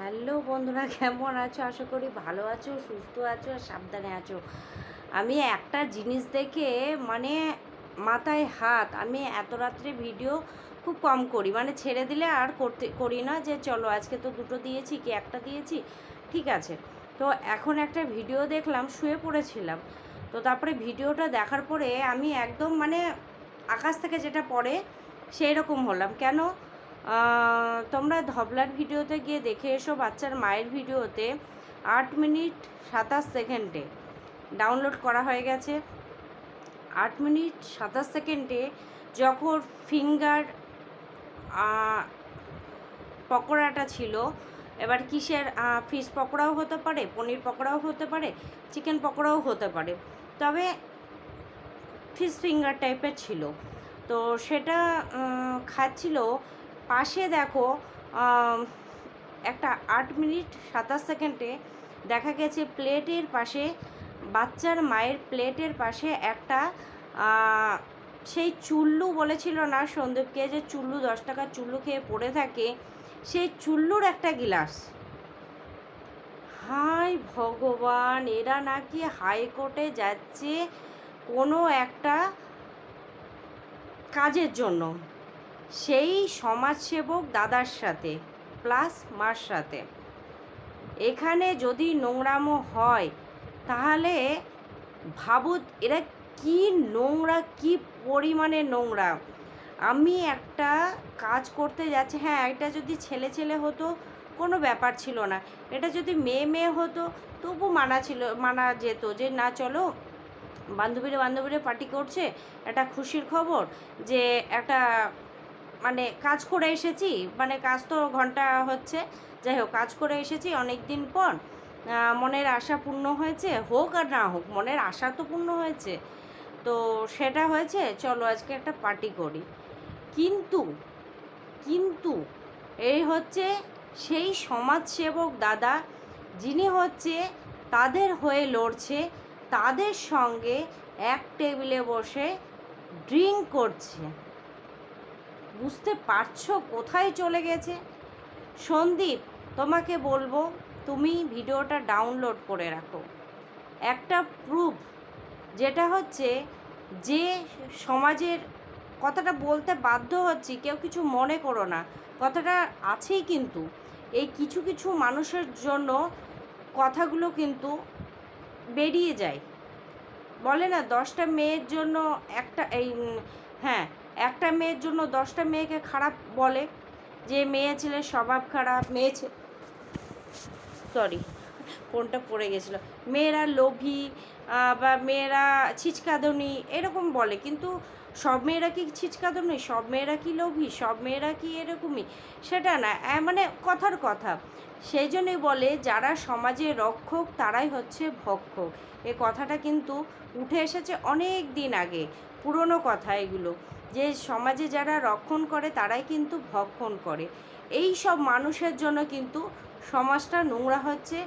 Hello বন্ধুরা, কেমন আছো? আশা করি ভালো আছো, সুস্থ আছো আর সাবধানে আছো। আমি একটা জিনিস দেখে মানে মাথায় হাত, আমি এত রাত্রে ভিডিও খুব কম করি। মানে ছেড়ে দিলে আর করতে, করি না যে চলো আজকে তো দুটো দিয়েছি, কি একটা দিয়েছি? ঠিক আছে। তো এখন একটা ভিডিও দেখলাম, শুয়ে পড়েছিলাম। তো তারপরে ভিডিওটা দেখার পরে আমি একদম মানে আকাশ থেকে যেটা পড়ে সেই রকম হলাম। কেন? তোমরা ধবলার ভিডিওতে গিয়ে দেখে এসো বাচ্চার মায়ের ভিডিওতে আট মিনিট সাতাশ সেকেন্ডে ডাউনলোড করা হয়ে গেছে। আট মিনিট সাতাশ সেকেন্ডে যখন ফিঙ্গার পকোড়াটা ছিল, এবার কিসের ফিশ পকোড়াও হতে পারে, পনির পকোড়াও হতে পারে, চিকেন পকোড়াও হতে পারে। তবে ফিশ ফিঙ্গার টাইপের ছিল। তো সেটা খাচ্ছিল পাশে দেখো একটা আট মিনিট সাতাশ সেকেন্ডে দেখা গেছে প্লেটের পাশে, বাচ্চার মায়ের প্লেটের পাশে একটা সেই চুল্লু বলেছিল না সন্দীপকে যে চুল্লু দশ টাকার চুল্লু খেয়ে পড়ে থাকে, সেই চুল্লুর একটা গিলাস। হাই ভগবান, এরা নাকি হাইকোর্টে যাচ্ছে কোনো একটা কাজের জন্য। সেই সমাজসেবক দাদার সাথে, প্লাস মার সাথে। এখানে যদি নোংরামো হয়, তাহলে ভাবুত এরা কি নোংরা, কি পরিমাণে নোংরা। আমি একটা কাজ করতে যাচ্ছি হ্যাঁ এটা যদি ছেলে ছেলে হতো, কোনো ব্যাপার ছিল না। এটা যদি মেয়ে মেয়ে হতো, তবু মানা ছিল, মানা যেত যে, না, চলো, বান্ধবীরা বান্ধবীরা পার্টি করছে, একটা খুশির খবর যে, একটা মানে কাজ করে এসেছি মানে কাজ তো ঘণ্টা হচ্ছে। যাই হোক, কাজ করে এসেছি অনেক দিন পর মনের আশা পূর্ণ হয়েছে, হোক আর না হোক, মনের আশা তো পূর্ণ হয়েছে। তো সেটা হয়েছে, চলো আজকে একটা পার্টি করি। কিন্তু কিন্তু এই হচ্ছে সেই সমাজসেবক দাদা, যিনি হচ্ছে তাদের হয়ে লড়ছে, তাদের সঙ্গে এক টেবিলে বসে ড্রিঙ্ক করছে। বুঝতে পারছ কোথায় চলে গেছে? সন্দীপ, তোমাকে বলব, তুমি ভিডিওটা ডাউনলোড করে রাখো। একটা প্রুফ যেটা হচ্ছে যে সমাজের কথাটা বলতে বাধ্য হচ্ছি, কেউ কিছু মনে করো না। কথাটা আছেই কিন্তু। এই কিছু কিছু মানুষের জন্য কথাগুলো কিন্তু বেরিয়ে যায়। বলে না, দশটা মেয়ের জন্য একটা এই হ্যাঁ একটা মেয়ের জন্য দশটা মেয়েকে খারাপ বলে যে মেয়ে ছেলের স্বভাব খারাপ, মেয়ে সরি ফোনটা পড়ে গেছিল। মেয়েরা লোভী বা মেয়েরা ছিচকাদনি এরকম বলে, কিন্তু সব মেয়েরা কি ছিচকাদনি? সব মেয়েরা কি লোভী? সব মেয়েরা কি এরকমই? সেটা না মানে কথার কথা। সেই জন্যই বলে, যারা সমাজে রক্ষক, তারাই হচ্ছে ভক্ষক। এ কথাটা কিন্তু উঠে এসেছে অনেক দিন আগে, পুরনো কথা এগুলো। যে সমাজে যারা রক্ষণ করে, তারাই কিন্তু ভক্ষণ করে। এই সব মানুষের জন্য কিন্তু সমাজটা নোংরা হচ্ছে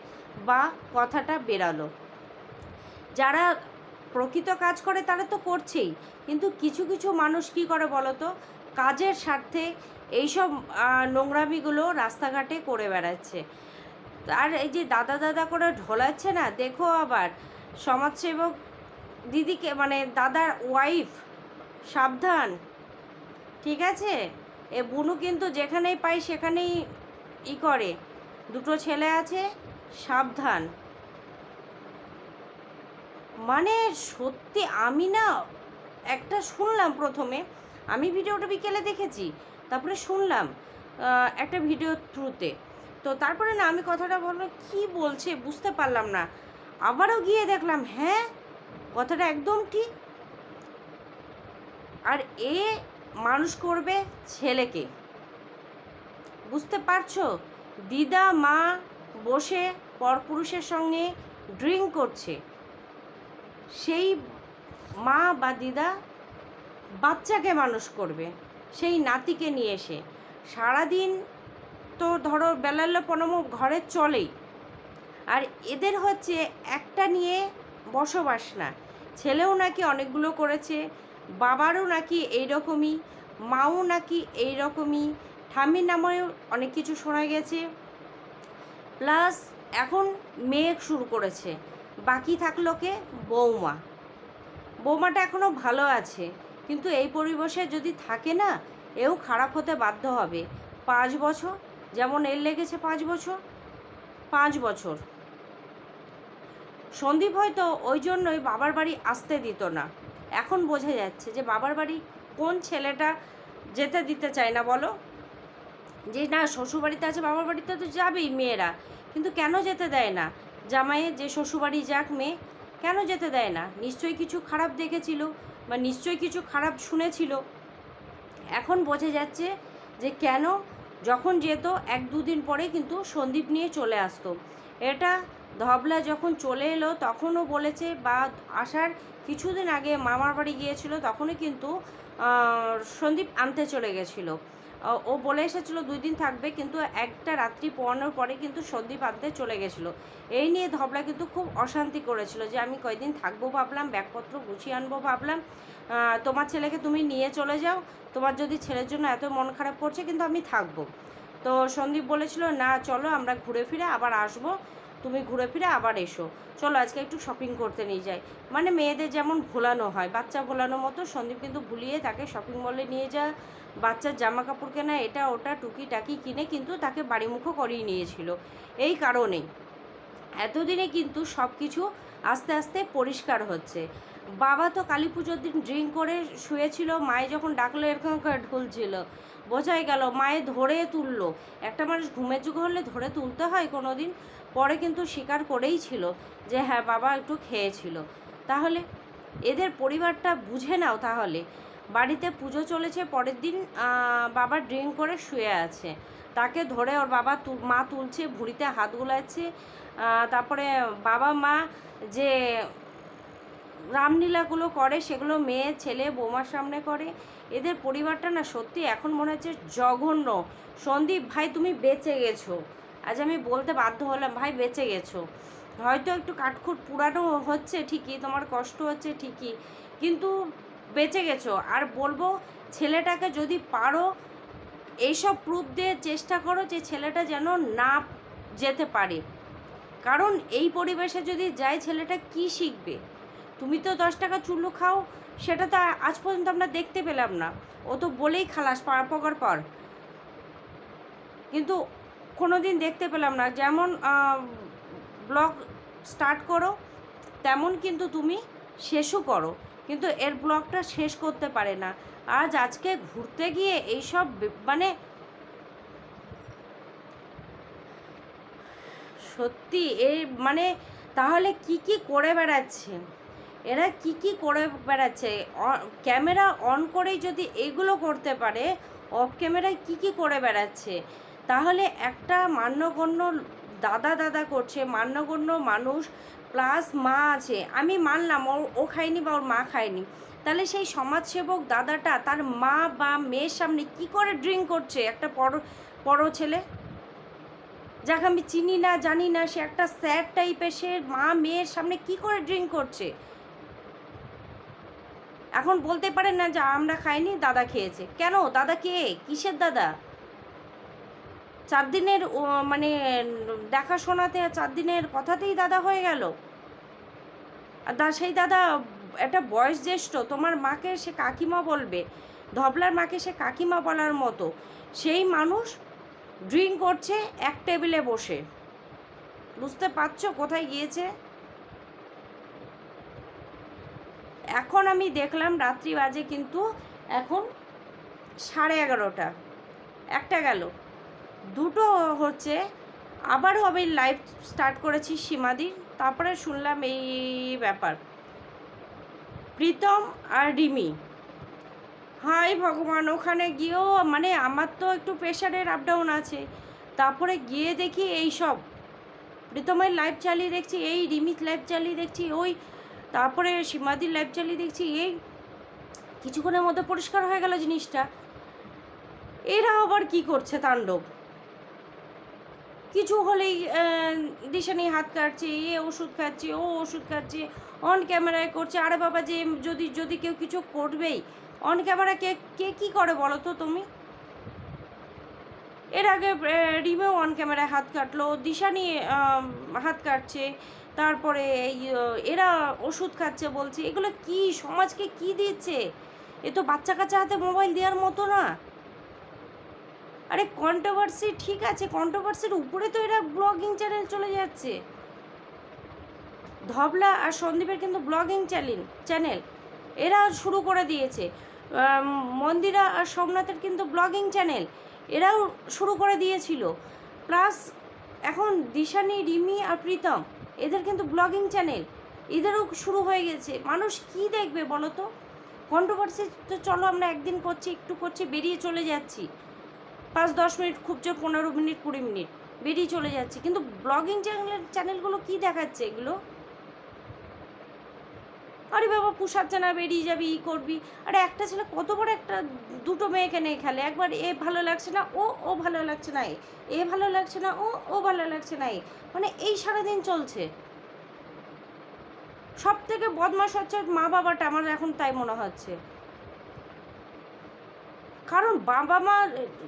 বা কথাটা বেরালো। যারা প্রকৃত কাজ করে, তারা তো করছেই। কিন্তু কিছু কিছু মানুষ কি করে বলো তো কাজের স্বার্থে এইসব নোংরামিগুলো রাস্তাঘাটে করে বেড়াচ্ছে। আর এই যে দাদা দাদা করে ঢোলাচ্ছে না, দেখো আবার সমাজসেবক দিদিকে মানে দাদার ওয়াইফ সাবধান। ঠিক আছে? এ বুনু কিন্তু যেখানেই পাই সেখানেই ই করে। দুটো ছেলে আছে, সাবধান। মানে সত্যি আমি না একটা শুনলাম প্রথমে। আমি ভিডিওটা বিকেলে দেখেছি, তারপরে শুনলাম একটা ভিডিও থ্রুতে। তো তারপরে না আমি কথাটা বললাম কি বলছে বুঝতে পারলাম না। আবারও গিয়ে দেখলাম হ্যাঁ? কথাটা একদম ঠিক আর এ মানুষ করবে ছেলেকে। বুঝতে পারছ? দিদা, মা বসে পরপুরুষের সঙ্গে ড্রিঙ্ক করছে। সেই মা বা দিদা বাচ্চাকে মানুষ করবে, সেই নাতিকে নিয়ে এসে। সারাদিন তো ধরো বেলাল্লা পনম ঘরে চলেই। আর এদের হচ্ছে একটা নিয়ে বসবাস না। ছেলেও নাকি অনেকগুলো করেছে বাবারও নাকি এই রকমই মাও নাকি এই রকমই ঠাম্মির নামেও অনেক কিছু শোনা গেছে। প্লাস এখন মেঘ শুরু করেছে। বাকি থাকল কে? বৌমা। বৌমাটা এখনও ভালো আছে, কিন্তু এই পরিবেশে যদি থাকে না, এও খারাপ হতে বাধ্য হবে। পাঁচ বছর? যেমন এর লেগেছে পাঁচ বছর? পাঁচ বছর। সন্দীপ হয়তো ওই জন্যই বাবার বাড়ি আসতে দিত না। এখন বোঝা যাচ্ছে যে বাবার বাড়ি কোন ছেলেটা যেতে দিতে চায় না বলো? যে না, শ্বশুরবাড়িতে আছে, বাবার বাড়িতে তো যাবেই মেয়েরা। কিন্তু কেন যেতে দেয় না? জামাইয়ের যে শ্বশুরবাড়ি যাক মেয়ে, কেন যেতে দেয় না? নিশ্চয়ই কিছু খারাপ দেখেছিল বা নিশ্চয়ই কিছু খারাপ শুনেছিল। এখন বোঝা যাচ্ছে যে কেন যখন যেত, এক দুদিন পরে কিন্তু সন্দীপ নিয়ে চলে আসতো। এটা ধবলা যখন চলে এলো, তখনও বলেছে বা আসার কিছুদিন আগে মামার বাড়ি গিয়েছিল, তখনই কিন্তু সন্দীপ আনতে চলে গেছিল। ও বলে এসেছিল দুই দিন থাকবে, কিন্তু একটা রাত্রি পোয়ানোর পরে কিন্তু সন্দীপ আনতে চলে গেছিল। এই নিয়ে ধবলা কিন্তু খুব অশান্তি করেছিল যে, আমি কয়দিন থাকব ভাবলাম, ব্যাগপত্র গুছিয়ে আনব ভাবলাম তোমার ছেলেকে তুমি নিয়ে চলে যাও, তোমার যদি ছেলের জন্য এত মন খারাপ করছে, কিন্তু আমি থাকব। তো সন্দীপ বলেছিল, না, চলো, আমরা ঘুরে ফিরে আবার আসব। তুমি ঘুরে ফিরে আবার এসো। চলো আজকে একটু শপিং করতে নিয়ে যাই। মানে মেয়েদের যেমন ভোলানো হয়, বাচ্চা ভোলানোর মতো সন্দীপ কিন্তু ভুলিয়ে তাকে শপিং মলে নিয়ে যা বাচ্চার জামা কাপড় কেনা, এটা ওটা টুকি টাকি কিনে কিন্তু তাকে বাড়িমুখো করিয়ে নিয়েছিল। এই কারণেই। এতদিনে কিন্তু সব কিছু আস্তে আস্তে পরিষ্কার হচ্ছে। বাবা তো কালী পুজোর দিন ড্রিঙ্ক করে শুয়েছিল, মায়ে যখন ডাকলো, এরকম করে ঢুলছিল। বোঝাই গেল, মায়ে ধরে তুললো। একটা মানুষ ঘুমের যুগ হলে ধরে তুলতে হয় কোনো দিন পরে কিন্তু স্বীকার করেই ছিল যে হ্যাঁ বাবা একটু খেয়েছিল। তাহলে এদের পরিবারটা বুঝে নাও তাহলে। বাড়িতে পুজো চলেছে, পরের দিন বাবা ড্রিঙ্ক করে শুয়ে আছে। তাকে ধরে ওর বাবা মা তুলছে, ভুঁড়িতে হাত গুলাচ্ছে। তারপরে বাবা, মা যে রামলীলাগুলো করে, সেগুলো মেয়ে, ছেলে, বৌমার সামনে করে। এদের পরিবারটা না সত্যি এখন মনে হচ্ছে জঘন্য। সন্দীপ, ভাই, তুমি বেঁচে গেছো। আজ আমি বলতে বাধ্য হলাম, ভাই, বেঁচে গেছো। হয়তো একটু কাঠখুট পুরানো হচ্ছে ঠিকই, তোমার কষ্ট হচ্ছে ঠিকই, কিন্তু বেঁচে গেছো। আর বলব, ছেলেটাকে যদি পারো এইসব প্রুফ দিয়ে চেষ্টা করো যে ছেলেটা যেন না যেতে পারে। কারণ এই পরিবেশে যদি যায় ছেলেটা কি শিখবে? তুমি তো দশ টাকা চুল্লু খাও, সেটা তো আজ পর্যন্ত আমরা দেখতে পেলাম না। ও তো বলেই খালাস পাড়া পকার পর। কিন্তু কোনো দিন দেখতে পেলাম না। যেমন ব্লগ স্টার্ট করো, তেমন কিন্তু তুমি শেষও করো। কিন্তু এর ব্লগটা শেষ করতে পারে না। আজ আজকে ঘুরতে গিয়ে এইসব মানে সত্যি এই মানে তাহলে কি কি করে বেড়াচ্ছে? এরা কি কি করে বেড়াচ্ছে? ক্যামেরা অন করেই যদি এগুলো করতে পারে, অফ ক্যামেরায় কি কি করে বেড়াচ্ছে? তাহলে একটা মান্যগণ্য দাদা দাদা করছে, মান্যগণ্য মানুষ প্লাস মা আছে, আমি মানলাম ও ও খায়নি বা ওর মা খায়নি। তাহলে সেই সমাজসেবক দাদাটা তার মা বা মেয়ের সামনে কি করে ড্রিঙ্ক করছে? একটা বড় বড় ছেলে? যাকে আমি চিনি না, জানি না, সে একটা স্যাড টাইপের, সে মা মেয়ের সামনে কি করে ড্রিঙ্ক করছে? এখন বলতে পারেন না যে আমরা খাইনি, দাদা খেয়েছে। কেন? দাদা কে? কিসের দাদা? চার দিনের মানে দেখাশোনাতে চার দিনের কথাতেই দাদা হয়ে গেল। আর দা, সেই দাদা, একটা বয়স জ্যেষ্ঠ, তোমার মাকে সে কাকিমা বলবে, ধবলার মাকে সে কাকিমা বলার মতো। সেই মানুষ ড্রিঙ্ক করছে, এক টেবিলে বসে। বুঝতে পারছ কোথায় গিয়েছে? এখন আমি দেখলাম রাত্রি বাজে কিন্তু এখন সাড়ে এগারোটা। একটা গেল। দুটো হচ্ছে, আবারও আমি লাইভ স্টার্ট করেছি সীমাদির তারপরে শুনলাম এই ব্যাপার। প্রীতম আর রিমি। হাই ভগবান, ওখানে গিয়েও মানে আমার তো একটু প্রেশারের আপ ডাউন আছে। তারপরে গিয়ে দেখি এই সব। প্রীতমের লাইভ চালিয়ে দেখছি, এই রিমিত লাইভ চালিয়ে দেখছি, ওই তারপরে সীমাদির লাইভ চালিয়ে দেখছি, এই কিছুক্ষণের মধ্যে পরিষ্কার হয়ে গেল জিনিসটা। এরা আবার কি করছে তাণ্ডব? কিছু হলেই দিশানি হাত কাটছে, এ ওষুধ খাচ্ছে, ও ওষুধ খাচ্ছে অন ক্যামেরায় করছে। আরে বাবা, যে যদি যদি কেউ কিছু করবেই অন ক্যামেরা কে কে কী করে বলো তো তুমি? এর আগে রিমেও অন ক্যামেরায় হাত কাটলো দিশানি হাত কাটছে, তারপরে এই এরা ওষুধ খাচ্ছে বলছে, এগুলো কি, সমাজকে কি দিচ্ছে? এ তো বাচ্চা কাচ্চা হাতে মোবাইল দেওয়ার মতো না। আরে কন্ট্রোভার্সি ঠিক আছে কন্ট্রোভার্সির উপরে তো এরা ব্লগিং চ্যানেল চলে যাচ্ছে। ধবলা আর সন্দীপের কিন্তু ব্লগিং চ্যানেল চ্যানেল এরা শুরু করে দিয়েছে। মন্দিরা আর সোমনাথের কিন্তু ব্লগিং চ্যানেল এরাও শুরু করে দিয়েছিল। প্লাস এখন দিশানি, রিমি আর প্রীতম, এদের কিন্তু ব্লগিং চ্যানেল এদেরও শুরু হয়ে গেছে। মানুষ কি দেখবে বলো তো? কন্ট্রোভার্সি তো চলো আমরা একদিন করছি, একটু করছি, বেরিয়ে চলে যাচ্ছি। পাঁচ দশ মিনিট, খুব যে পনেরো মিনিট, কুড়ি মিনিট, বেরিয়ে চলে যাচ্ছে। কিন্তু ব্লগিং চ্যানেল চ্যানেলগুলো কি দেখাচ্ছে এগুলো? আরে বাবা পোষাচ্ছে না বেরিয়ে যাবি, ই করবি। আরে একটা ছেলে কত বড় একটা, দুটো মেয়েকে নিয়ে খেলে। একবার এ ভালো লাগছে না, ও ও ভালো লাগছে না, এ। ভালো লাগছে না, ও ও ভালো লাগছে না মানে এই সারাদিন চলছে। সব থেকে বদমাস হচ্ছে মা বাবাটা আমার এখন তাই মনে হচ্ছে। কারণ বাবা মা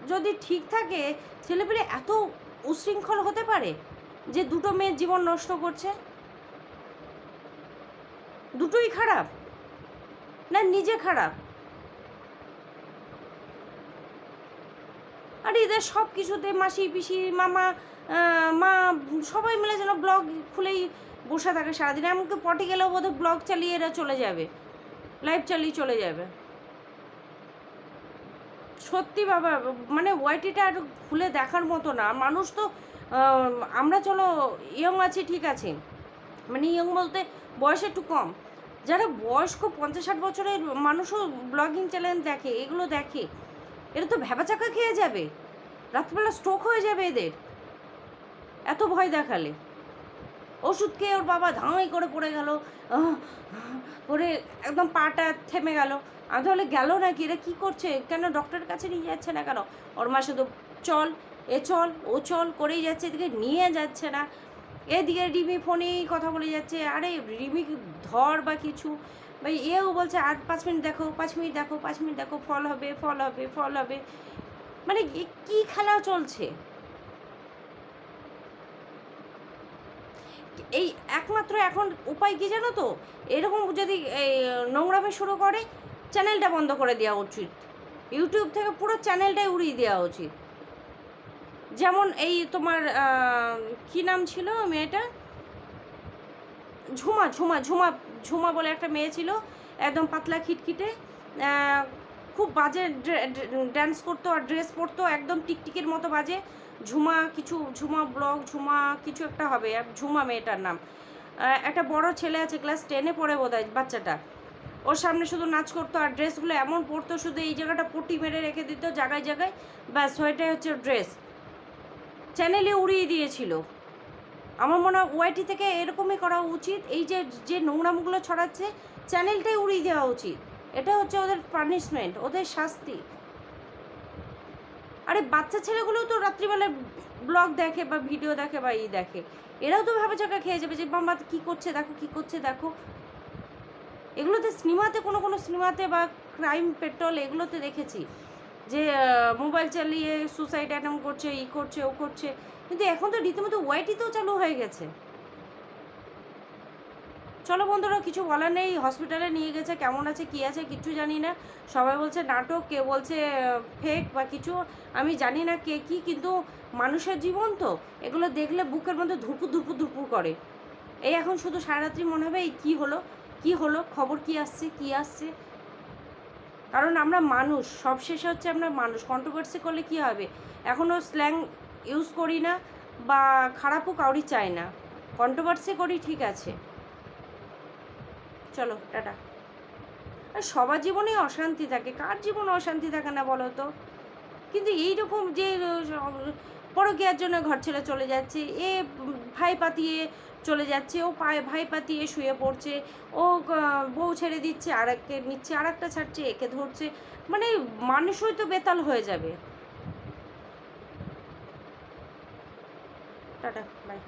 যদি ঠিক থাকে, ছেলেপেলে এত উশৃঙ্খল হতে পারে যে দুটো মেয়ের জীবন নষ্ট করছে? দুটোই খারাপ। না, নিজে খারাপ। আর, এদের সব কিছুতে মাসি, পিসি, মামা মা, সবাই মিলে যেন ব্লগ খুলেই বসে থাকে সারাদিন। এমনকি পটে গেলেও বোধহয় ব্লগ চালিয়ে এরা চলে যাবে। লাইভ চালিয়ে চলে যাবে। সত্যি বাবা মানে ওয়াইটিটা আর খুলে দেখার মতো না। মানুষ তো আমরা চলো ইয়ং আছি, ঠিক আছে। মানে ইয়ং বলতে বয়স একটু কম। যারা বয়স্ক পঞ্চাশ ষাট বছরের মানুষও ব্লগিং চ্যানেল দেখে, এগুলো দেখে, এরা তো ভ্যাবাচাকা খেয়ে যাবে। রাত্রিবেলা স্ট্রোক হয়ে যাবে এদের। এত ভয় দেখালে। ওষুধ খেয়ে ওর বাবা ধাঁই করে পড়ে গেল। করে একদম পাটা থেমে গেল। আমি তাহলে গেল নাকি? এরা কী করছে? কেন ডক্টরের কাছে নিয়ে যাচ্ছে না কেন? ওর মা শুধু চল, এ চল, ও চল করেই যাচ্ছে, এদিকে নিয়ে যাচ্ছে না। এদিকে রিমি ফোনেই কথা বলে যাচ্ছে। আরে রিমি ধর বা কিছু। বা এও বলছে আর পাঁচ মিনিট দেখো, পাঁচ মিনিট দেখো, পাঁচ মিনিট দেখো, ফল হবে ফল হবে ফল হবে। মানে কী খেলা চলছে? এই একমাত্র এখন উপায় কী জানো তো? এরকম যদি নোংরামে শুরু করে, চ্যানেলটা বন্ধ করে দেওয়া উচিত। ইউটিউব থেকে পুরো চ্যানেলটাই উড়িয়ে দেওয়া উচিত। যেমন এই তোমার কি নাম ছিল মেয়েটা? ঝুমা ঝুমা ঝুমা ঝুমা বলে একটা মেয়ে ছিল, একদম পাতলা খিটখিটে। খুব বাজে ড্যান্স করতো আর ড্রেস পরতো, একদম টিকটিকির মতো বাজে। ঝুমা কিছু, ঝুমা ব্লগ, ঝুমা কিছু একটা হবে ঝুমা মেয়েটার নাম। একটা বড় ছেলে আছে, ক্লাস টেনে পড়ে বোধ হয় বাচ্চাটা। ওর সামনে শুধু নাচ করতো আর ড্রেসগুলো এমন পরতো, শুধু এই জায়গাটা পটি মেরে রেখে দিত, জায়গায় জায়গায়। ব্যাস ওইটাই হচ্ছে ড্রেস চ্যানেলে উড়িয়ে দিয়েছিল। আমার মনে হয় ওয়াইটি থেকে এরকমই করা উচিত। এই যে যে নোংরামগুলো ছড়াচ্ছে চ্যানেলটাই উড়িয়ে দেওয়া উচিত। এটা হচ্ছে ওদের পানিশমেন্ট ওদের শাস্তি। আরে বাচ্চা ছেলেগুলো তো রাত্রিবেলা ব্লগ দেখে বা ভিডিও দেখে বা ই দেখে। এরাও তো ভাবে চাকা খেয়ে যাবে যে মামা কী করছে? দেখো, কী করছে? দেখো। এগুলোতে সিনেমাতে, কোনো কোনো সিনেমাতে বা ক্রাইম পেট্রোল এগুলোতে দেখেছি যে মোবাইল চালিয়ে সুসাইড অ্যাটেম্প করছে, ই করছে, ও করছে। কিন্তু এখন তো রীতিমতো ওয়াইটিতেও চালু হয়ে গেছে। চলো বন্ধুরা, কিছু বলার নেই। হসপিটালে নিয়ে গেছে, কেমন আছে, কি আছে, কিচ্ছু জানি না। সবাই বলছে নাটক, কে বলছে ফেক বা কিছু, আমি জানি না কে কি, কিন্তু মানুষের জীবন তো। এগুলো দেখলে বুকের মধ্যে ধুপুর ধুপুর ধুপুর করে। এই এখন শুধু সারারাত্রি মনে হবে, এই কী হলো, কি হলো, খবর কি আসছে কি আসছে? কারণ আমরা মানুষ সব শেষে হচ্ছে আমরা মানুষ। কন্ট্রোভার্সি করলে কি হবে? এখনও স্ল্যাং ইউজ করি না বা খারাপও কাউরি চাই না। কন্ট্রোভার্সি করি, ঠিক আছে। চলো, টাটা। আর সবার জীবনেই অশান্তি থাকে, কার জীবনে অশান্তি থাকে না বলো তো? কিন্তু এইরকম যে পরকীয়ার জন্য ঘর ছেড়ে চলে যাচ্ছে, এ ভাই পাতিয়ে চলে যাচ্ছে, ও পায়ে ভাই পাতিয়ে শুয়ে পড়ছে, ও বউ ছেড়ে দিচ্ছে আর একে নিচ্ছে আর একটা ছাড়ছে, একে ধরছে মানে মানুষই তো বেতাল হয়ে যাবে। Tata bye